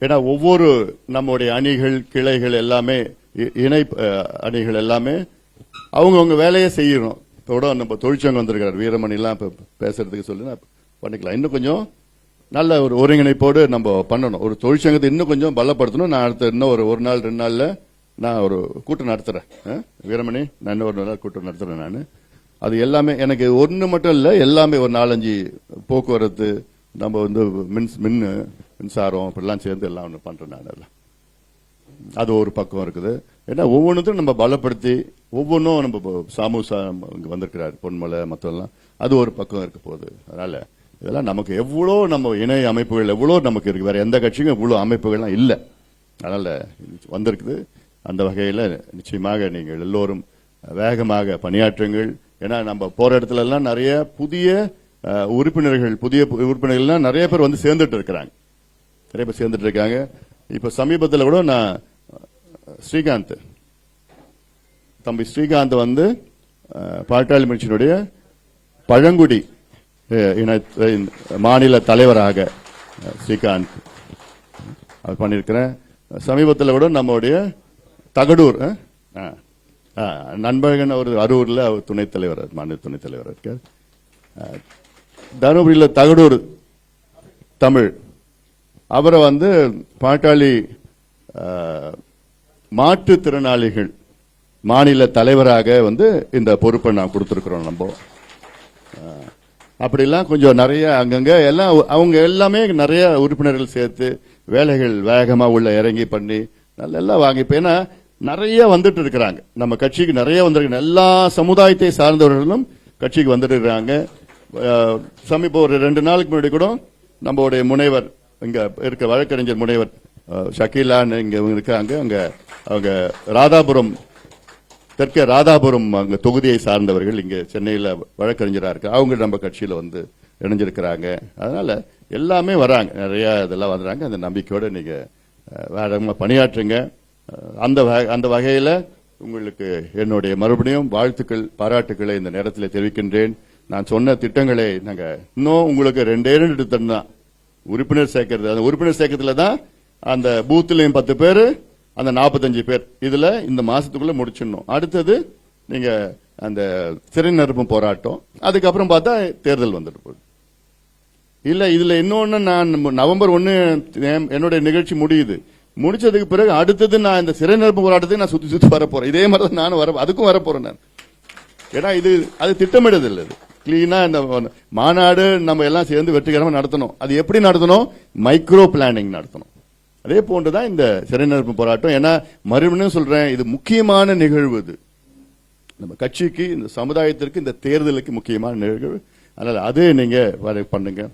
ஏன்னா ஒவ்வொரு நம்முடைய அணிகள் கிளைகள் எல்லாமே இ- இணை அணிகள் எல்லாமே அவங்கவுங்க வேலையை செய்யணும். இதோட நம்ம தொழிற்சங்கம் வந்திருக்காரு வீரமணிலாம் இப்போ பேசுறதுக்கு சொல்லி நான் பண்ணிக்கலாம். இன்னும் கொஞ்சம் நல்ல ஒரு ஒருங்கிணைப்போடு நம்ம பண்ணணும். ஒரு தொழிற்சங்கத்தை இன்னும் கொஞ்சம் பலப்படுத்தணும். நான் அடுத்த இன்னும் ஒரு ஒரு நாள் ரெண்டு நாளில் நான் ஒரு கூட்டம் நடத்துறேன். வீரமணி நான் இன்னும் ஒரு நாள் கூட்டம் நடத்துறேன் நான். அது எல்லாமே எனக்கு ஒன்று மட்டும் இல்லை எல்லாமே ஒரு நாலஞ்சு போக்குவரத்து நம்ம வந்து மின்ஸ் மின் மின்சாரம் இப்படிலாம் சேர்ந்து எல்லாம் ஒன்று பண்ணுறேன் நான் எல்லாம் அது ஒரு பக்கம் இருக்குது. ஏன்னா ஒவ்வொன்றுத்தையும் நம்ம பலப்படுத்தி ஒவ்வொன்றும் நம்ம இப்போ இங்கே சா வந்திருக்கிறார் பொன்மலை மற்றெல்லாம் அது ஒரு பக்கம் இருக்க போகுது. அதனால் இதெல்லாம் நமக்கு எவ்வளோ நம்ம இணை அமைப்புகள் எவ்வளோ நமக்கு இருக்குது வேறு எந்த கட்சிக்கும் இவ்வளோ அமைப்புகள்லாம் இல்லை. அதனால் வந்திருக்குது. அந்த வகையில் நிச்சயமாக நீங்கள் எல்லோரும் வேகமாக பணியாற்றுங்கள். ஏன்னா நம்ம போகிற இடத்துலலாம் நிறைய புதிய உறுப்பினர்கள் புதிய பு- உறுப்பினர்கள்லாம் நிறைய பேர் வந்து சேர்ந்துட்டு இருக்கிறாங்க நிறைய பேர் சேர்ந்துட்டு இருக்காங்க இப்ப சமீபத்தில் கூட நான் ஸ்ரீகாந்த் தம்பி ஸ்ரீகாந்த் வந்து பாட்டாளி மனுஷனுடைய பழங்குடி இன மாநில தலைவராக ஸ்ரீகாந்த் அது பண்ணியிருக்கிறேன். சமீபத்தில் கூட நம்முடைய தகடூர் நண்பகன் அவர் அரூரில் அவர் துணைத் தலைவர் மாநில துணைத் தலைவர் இருக்கார். தருமபுரியில் தகடூர் தமிழ். அவரை வந்து பாட்டாளி மாற்றுத்திறனாளிகள் மாநில தலைவராக வந்து இந்த பொறுப்பை நான் கொடுத்துருக்குறோம் நம்ம. அப்படிலாம் கொஞ்சம் நிறைய அங்கங்கே எல்லாம் அவங்க எல்லாமே நிறைய உறுப்பினர்கள் சேர்த்து வேலைகள் வேகமாக உள்ள இறங்கி பண்ணி நல்லெல்லாம் வாங்கி இப்ப ஏன்னா நிறைய வந்துட்டு இருக்கிறாங்க. நம்ம கட்சிக்கு நிறைய வந்திருக்காங்க. எல்லா சமுதாயத்தை சார்ந்தவர்களும் கட்சிக்கு வந்துட்டு இருக்கிறாங்க. சமீப ஒரு ரெண்டு நாளுக்கு முன்னாடி கூட நம்மளுடைய முனைவர் இங்க இருக்க வழக்கறிஞர் முனைவர் ஷக்கீலான்னு இங்க இருக்காங்க. அங்க அவங்க ராதாபுரம் தெற்கே ராதாபுரம் அங்க தொகுதியை சார்ந்தவர்கள் இங்க சென்னையில் வழக்கறிஞராக இருக்கு அவங்க நம்ம கட்சியில் வந்து இணைஞ்சிருக்கிறாங்க. அதனால எல்லாமே வராங்க. நிறைய இதெல்லாம் வந்துறாங்க அந்த நம்பிக்கையோடு நீங்க வேற பணியாற்றுங்க. அந்த அந்த வகையில் உங்களுக்கு என்னுடைய மறுபடியும் வாழ்த்துக்கள் பாராட்டுக்களை இந்த நேரத்தில் தெரிவிக்கின்றேன். நான் சொன்ன திட்டங்களை நாங்க இன்னும் உங்களுக்கு ரெண்டே ரெண்டு திட்டம் தான். உறுப்பினர் சேர்க்கறது அந்த உறுப்பினர் சேர்க்கறதுல தான் அந்த பூத்துலயும் பத்து பேர் அந்த 45 பேர். இதுல இந்த மாசத்துக்குள்ள முடிச்சிடணும். அடுத்தது நீங்க அந்த சிறைநிரப்பு போராட்டம் அதுக்கப்புறம் பார்த்தா தேர்தல் வந்துட்டு போகுது. இல்ல இதுல இன்னொன்னு நான் நவம்பர் ஒன்னு என்னுடைய நிகழ்ச்சி முடியுது. முடிச்சதுக்கு பிறகு அடுத்தது நான் இந்த சிறைநிரப்பு போராட்டத்துக்கு நான் சுத்தி சுத்தி வர போறேன். இதே மாதிரி தான் நானும் வர அதுக்கும் வர போறேன் நான். ஏன்னா இது அது திட்டமிடுதல் இது கிளீனா இந்த மாநாடு நம்ம எல்லாம் சேர்ந்து வெற்றிகரமாக நடத்தணும். அது எப்படி நடத்தணும்? மைக்ரோ பிளானிங் நடத்தணும். அதே போன்றுதான் இந்த சிறைநிரப்பு போராட்டம். ஏன்னா மறுபடியும் சொல்றேன் இது முக்கியமான நிகழ்வு இது. நம்ம கட்சிக்கு இந்த சமுதாயத்திற்கு இந்த தேர்தலுக்கு முக்கியமான நிகழ்வு. அதனால அது நீங்க வர- பண்ணுங்க.